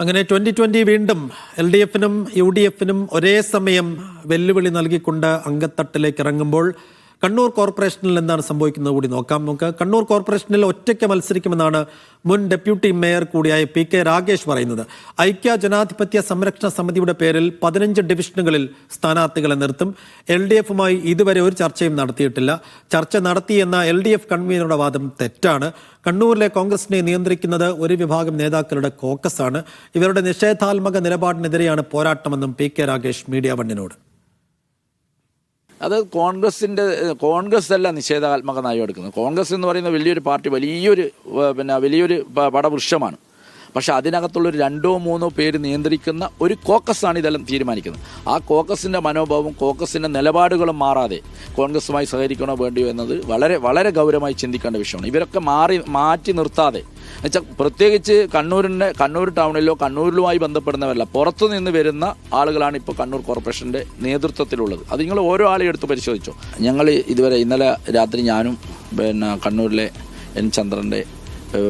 അങ്ങനെ twenty twenty വീണ്ടും L D എഫിനും യു ഡി എഫിനും ഒരേ സമയം വെല്ലുവിളി നൽകിക്കൊണ്ട് അങ്കത്തട്ടിലേക്ക് ഇറങ്ങുമ്പോൾ കണ്ണൂർ കോർപ്പറേഷനിൽ എന്താണ് സംഭവിക്കുന്നത് കൂടി നോക്കാം. നമുക്ക് കണ്ണൂർ കോർപ്പറേഷനിൽ ഒറ്റയ്ക്ക് മത്സരിക്കുമെന്നാണ് മുൻ ഡെപ്യൂട്ടി മേയർ കൂടിയായ പി കെ രാകേഷ് പറയുന്നത്. ഐക്യ ജനാധിപത്യ സംരക്ഷണ സമിതിയുടെ പേരിൽ പതിനഞ്ച് ഡിവിഷനുകളിൽ സ്ഥാനാർത്ഥികളെ നിർത്തും. എൽ ഡി എഫുമായി ഇതുവരെ ഒരു ചർച്ചയും നടത്തിയിട്ടില്ല. ചർച്ച നടത്തിയെന്ന എൽ ഡി എഫ് കൺവീനറുടെ വാദം തെറ്റാണ്. കണ്ണൂരിലെ കോൺഗ്രസിനെ നിയന്ത്രിക്കുന്നത് ഒരു വിഭാഗം നേതാക്കളുടെ കോക്കസാണ്. ഇവരുടെ നിഷേധാത്മക നിലപാടിനെതിരെയാണ് പോരാട്ടമെന്നും പി കെ രാകേഷ് മീഡിയ വണ്ണിനോട്. അത് കോൺഗ്രസിന്റെ കോൺഗ്രസ് അല്ല നിഷേധാത്മക നയം എടുക്കുന്നത്. കോൺഗ്രസ് എന്ന് പറയുന്ന വലിയൊരു പാർട്ടി വലിയൊരു പിന്നെ വലിയൊരു പടവൃക്ഷമാണ്. പക്ഷെ അതിനകത്തുള്ളൊരു രണ്ടോ മൂന്നോ പേര് നിയന്ത്രിക്കുന്ന ഒരു കോക്കസാണ് ഇതെല്ലാം തീരുമാനിക്കുന്നത്. ആ കോക്കസിന്റെ മനോഭാവവും കോക്കസിന്റെ നിലപാടുകളും മാറാതെ കോൺഗ്രസുമായി സഹകരിക്കണോ വേണ്ടിയോ എന്നത് വളരെ വളരെ ഗൗരവമായി ചിന്തിക്കേണ്ട വിഷയമാണ്. ഇവരൊക്കെ മാറി മാറ്റി നിർത്താതെ എന്നുവെച്ചാൽ പ്രത്യേകിച്ച് കണ്ണൂരിന്റെ കണ്ണൂർ ടൗണിലോ കണ്ണൂരിലുമായി ബന്ധപ്പെടുന്നവരല്ല. പുറത്തു നിന്ന് വരുന്ന ആളുകളാണ് ഇപ്പോൾ കണ്ണൂർ കോർപ്പറേഷന്റെ നേതൃത്വത്തിലുള്ളത്. അത് നിങ്ങൾ ഓരോ ആളെയും എടുത്ത് പരിശോധിച്ചോ. ഞങ്ങൾ ഇതുവരെ ഇന്നലെ രാത്രി ഞാനും പിന്നെ കണ്ണൂരിലെ എൻ ചന്ദ്രന്റെ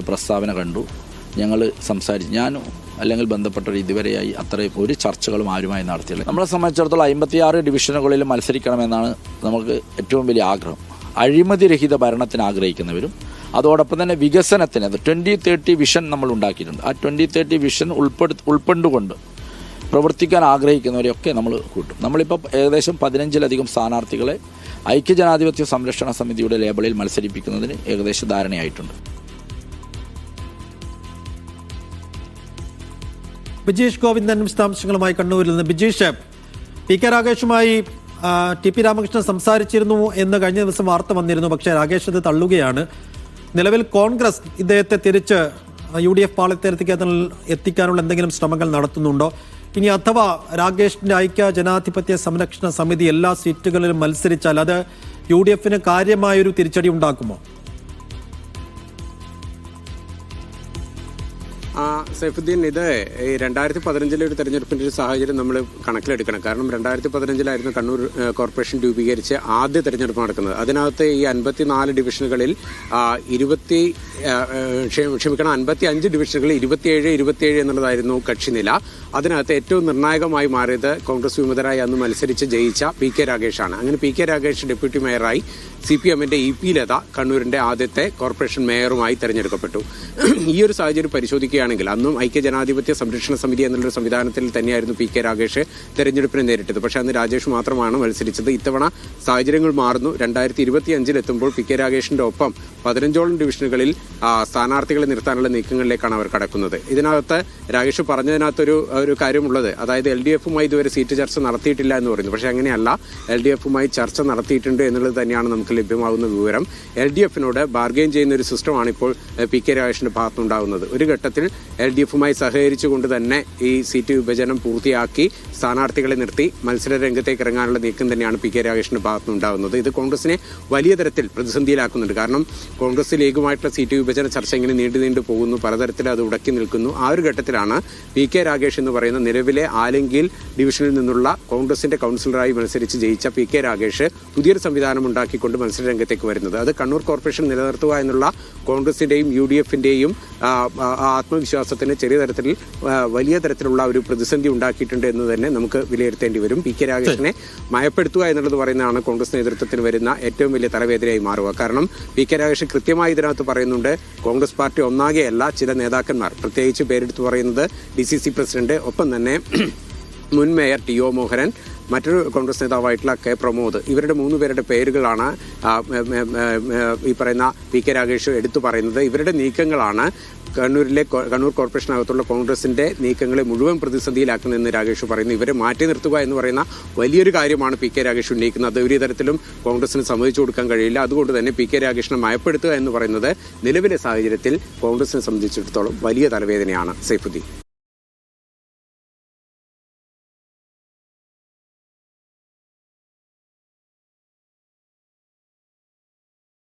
പ്രസ്താവന കണ്ടു. ഞങ്ങൾ സംസാരിച്ചു ഞാനും അല്ലെങ്കിൽ ബന്ധപ്പെട്ടവർ ഇതുവരെയായി അത്രയും ഒരു ചർച്ചകളും ആരുമായി നടത്തിയില്ല നമ്മളെ സംബന്ധിച്ചിടത്തോളം അമ്പത്തിയാറ് ഡിവിഷനുകളിൽ മത്സരിക്കണമെന്നാണ് നമുക്ക് ഏറ്റവും വലിയ ആഗ്രഹം. അഴിമതി രഹിത ഭരണത്തിന് ആഗ്രഹിക്കുന്നവരും അതോടൊപ്പം തന്നെ വികസനത്തിന് അത് ട്വന്റി തേർട്ടി വിഷൻ നമ്മൾ ഉണ്ടാക്കിയിട്ടുണ്ട്. ആ ട്വന്റി തേർട്ടി വിഷൻ ഉൾപ്പെടു ഉൾപ്പെട്ടുകൊണ്ട് പ്രവർത്തിക്കാൻ ആഗ്രഹിക്കുന്നവരെയൊക്കെ നമ്മൾ കൂട്ടും. നമ്മളിപ്പോൾ ഏകദേശം പതിനഞ്ചിലധികം സ്ഥാനാർത്ഥികളെ ഐക്യജനാധിപത്യ സംരക്ഷണ സമിതിയുടെ ലേബലിൽ മത്സരിപ്പിക്കുന്നതിന് ഏകദേശം ധാരണയായിട്ടുണ്ട്. ബിജീഷ് ഗോവിന്ദൻ വിശദാംശങ്ങളുമായി കണ്ണൂരിൽ നിന്ന് ബിജീഷ്. പി കെ രാകേഷുമായി ടി പി രാമകൃഷ്ണൻ സംസാരിച്ചിരുന്നു എന്ന് കഴിഞ്ഞ ദിവസം വാർത്ത വന്നിരുന്നു. പക്ഷേ രാകേഷ് അത് തള്ളുകയാണ്. നിലവിൽ കോൺഗ്രസ് ഇദ്ദേഹത്തെ തിരിച്ച് യു ഡി എഫ് പാളയത്തിൽ എത്തിക്കാനുള്ള എന്തെങ്കിലും ശ്രമങ്ങൾ നടത്തുന്നുണ്ടോ? ഇനി അഥവാ രാകേഷിന്റെ ഐക്യ ജനാധിപത്യ സംരക്ഷണ സമിതി എല്ലാ സീറ്റുകളിലും മത്സരിച്ചാൽ അത് യു ഡി എഫിന് കാര്യമായൊരു തിരിച്ചടി ഉണ്ടാക്കുമോ? സൈഫുദ്ദീൻ ഇത് ഈ രണ്ടായിരത്തി പതിനഞ്ചിലെ ഒരു തെരഞ്ഞെടുപ്പിന്റെ ഒരു സാഹചര്യം നമ്മൾ കണക്കിലെടുക്കണം. കാരണം രണ്ടായിരത്തി പതിനഞ്ചിലായിരുന്നു കണ്ണൂർ കോർപ്പറേഷൻ രൂപീകരിച്ച് ആദ്യ തെരഞ്ഞെടുപ്പ് നടക്കുന്നത്. അതിനകത്ത് ഈ അൻപത്തിനാല് ഡിവിഷനുകളിൽ ആ, ഇരുപത്തി ആ, ക്ഷമിക്കണം അൻപത്തി അഞ്ച് ഡിവിഷനുകളിൽ ഇരുപത്തിയേഴ് ഇരുപത്തിയേഴ് എന്നുള്ളതായിരുന്നു കക്ഷിനില. അതിനകത്ത് ഏറ്റവും നിർണായകമായി മാറിയത് കോൺഗ്രസ് വിമതരായി അന്ന് മത്സരിച്ച് ജയിച്ച പി കെ രാഗേഷാണ് അങ്ങനെ പി കെ രാഗേഷ് ഡെപ്യൂട്ടി മേയറായി സി പി എമ്മിന്റെ ഇ പി ലത കണ്ണൂരിന്റെ ആദ്യത്തെ കോർപ്പറേഷൻ മേയറുമായി തെരഞ്ഞെടുക്കപ്പെട്ടു. ഈ ഒരു സാഹചര്യം പരിശോധിക്കുകയാണെങ്കിൽ അന്നും ഐക്യ ജനാധിപത്യ സംരക്ഷണ സമിതി എന്നുള്ളൊരു സംവിധാനത്തിൽ തന്നെയായിരുന്നു പി കെ രാഗേഷ് തെരഞ്ഞെടുപ്പിനെ നേരിട്ടത്. പക്ഷേ അന്ന് രാജേഷ് മാത്രമാണ് മത്സരിച്ചത്. ഇത്തവണ സാഹചര്യങ്ങൾ മാറുന്നു. രണ്ടായിരത്തി ഇരുപത്തി അഞ്ചിലെത്തുമ്പോൾ പി കെ രാഗേഷിന്റെ ഒപ്പം പതിനഞ്ചോളം ഡിവിഷനുകളിൽ സ്ഥാനാർത്ഥികളെ നിർത്താനുള്ള നീക്കങ്ങളിലേക്കാണ് അവർ കടക്കുന്നത്. ഇതിനകത്ത് രാകേഷ് പറഞ്ഞതിനകത്തൊരു ഒരു കാര്യമുള്ളത്. അതായത് എൽ ഡി എഫുമായി ഇതുവരെ സീറ്റ് ചർച്ച നടത്തിയിട്ടില്ല എന്ന് പറയുന്നു. പക്ഷേ അങ്ങനെയല്ല. എൽ ഡി എഫുമായി ചർച്ച നടത്തിയിട്ടുണ്ട് എന്നുള്ളത് തന്നെയാണ് നമുക്ക് ലഭ്യമാകുന്ന വിവരം. എൽ ഡി എഫിനോട് ബാർഗെയിൻ ചെയ്യുന്ന ഒരു സിസ്റ്റമാണ് ഇപ്പോൾ പി കെ രാകേഷിന്റെ ഭാഗത്തുണ്ടാകുന്നത് ഒരു ഘട്ടത്തിൽ എൽ ഡി എഫുമായി സഹകരിച്ചുകൊണ്ട് തന്നെ ഈ സീറ്റ് വിഭജനം പൂർത്തിയാക്കി സ്ഥാനാർത്ഥികളെ നിർത്തി മത്സര രംഗത്തേക്ക് ഇറങ്ങാനുള്ള നീക്കം തന്നെയാണ് പി കെ രാകേഷിന്റെ ഭാഗത്തുനിന്നുണ്ടാകുന്നത് ഇത് കോൺഗ്രസിനെ വലിയ തരത്തിൽ പ്രതിസന്ധിയിലാക്കുന്നുണ്ട്. കാരണം കോൺഗ്രസ് ലീഗുമായിട്ടുള്ള സീറ്റ് വിഭജന ചർച്ച ഇങ്ങനെ നീണ്ടു നീണ്ടു പോകുന്നു. പലതരത്തിൽ അത് ഉടക്കി നിൽക്കുന്നു. ആ ഒരു ഘട്ടത്തിലാണ് പി കെ രാഗേഷ് എന്ന് പറയുന്ന നിലവിലെ ആലങ്കിൽ ഡിവിഷനിൽ നിന്നുള്ള കോൺഗ്രസിന്റെ കൗൺസിലറായി മത്സരിച്ച് ജയിച്ച പി കെ രാഗേഷ് പുതിയൊരു സംവിധാനം ഉണ്ടാക്കിക്കൊണ്ട് മത്സര രംഗത്തേക്ക് വരുന്നത്. അത് കണ്ണൂർ കോർപ്പറേഷൻ നിലനിർത്തുക എന്നുള്ള കോൺഗ്രസിന്റെയും യു ഡി എഫിന്റെയും ആത്മവിശ്വാസത്തിന് ചെറിയ തരത്തിൽ വലിയ തരത്തിലുള്ള ഒരു പ്രതിസന്ധി ഉണ്ടാക്കിയിട്ടുണ്ട് എന്ന് തന്നെ നമുക്ക് വിലയിരുത്തേണ്ടി വരും. പി കെ രാഗേഷിനെ മയപ്പെടുത്തുക എന്നുള്ളത് പറയുന്നതാണ് കോൺഗ്രസ് നേതൃത്വത്തിന് വരുന്ന ഏറ്റവും വലിയ തലവേദനയായി മാറുക. കാരണം പി കെ രാഗേഷ് കൃത്യമായി ഇതിനകത്ത് പറയുന്നുണ്ട്. കോൺഗ്രസ് പാർട്ടി ഒന്നാകെയല്ല ചില നേതാക്കന്മാർ. പ്രത്യേകിച്ച് പേരെടുത്ത് പറയുന്നത് ഡി സി സി പ്രസിഡന്റ് ഒപ്പം തന്നെ മുൻ മേയർ ടി ഒ മോഹനൻ മറ്റൊരു കോൺഗ്രസ് നേതാവായിട്ടുള്ള കെ പ്രമോദ്. ഇവരുടെ മൂന്ന് പേരുടെ പേരുകളാണ് ഈ പറയുന്ന പി കെ രാഗേഷ് എടുത്തു പറയുന്നത്. ഇവരുടെ നീക്കങ്ങളാണ് കണ്ണൂരിലെ കണ്ണൂർ കോർപ്പറേഷനകത്തുള്ള കോൺഗ്രസിന്റെ നീക്കങ്ങളെ മുഴുവൻ പ്രതിസന്ധിയിലാക്കുന്നതെന്ന് രാഗേഷ് പറയുന്നു. ഇവരെ മാറ്റി നിർത്തുക എന്ന് പറയുന്ന വലിയൊരു കാര്യമാണ് പി കെ രാഗേഷ് ഉന്നയിക്കുന്നത്. അത് ഒരു തരത്തിലും കോൺഗ്രസിന് സമ്മതിച്ചു കൊടുക്കാൻ കഴിയില്ല. അതുകൊണ്ട് തന്നെ പി കെ രാഗേഷിനെ മയപ്പെടുത്തുക എന്ന് പറയുന്നത് നിലവിലെ സാഹചര്യത്തിൽ കോൺഗ്രസിനെ സംബന്ധിച്ചിടത്തോളം വലിയ തലവേദനയാണ്. സൈഫുദ്ദീൻ.